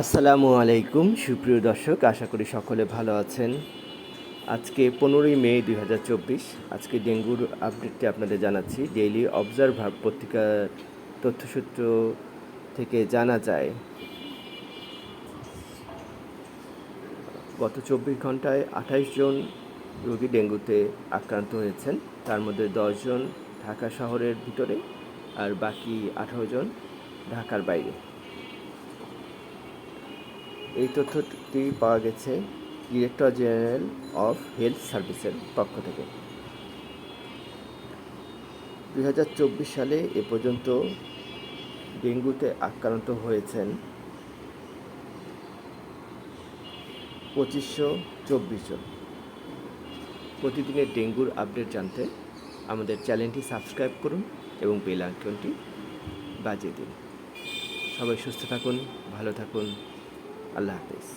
আসসালামু আলাইকুম, সুপ্রিয় দর্শক, আশা করি সকলে ভালো আছেন। আজকে পনেরোই মে দুই হাজার চব্বিশ, আজকে ডেঙ্গুর আপডেটটি আপনাদের জানাচ্ছি। ডেইলি অবজারভার পত্রিকার তথ্যসূত্র থেকে জানা যায়, গত চব্বিশ ঘন্টায় আঠাইশ জন রোগী ডেঙ্গুতে আক্রান্ত হয়েছেন। তার মধ্যে দশজন ঢাকা শহরের ভিতরে আর বাকি আঠারো জন ঢাকার বাইরে। এই তথ্যটি পাওয়া গেছে ডিরেক্টর জেনারেল অফ হেলথ সার্ভিসের পক্ষ থেকে। দুই হাজার চব্বিশ সালে এ পর্যন্ত ডেঙ্গুতে আক্রান্ত হয়েছেন পঁচিশশো চব্বিশ জন। প্রতিদিনের ডেঙ্গুর আপডেট জানতে আমাদের চ্যানেলটি সাবস্ক্রাইব করুন এবং বেল আইকনটি বাজিয়ে দিন। সবাই সুস্থ থাকুন, ভালো থাকুন। আল্লাহ হাফিজ।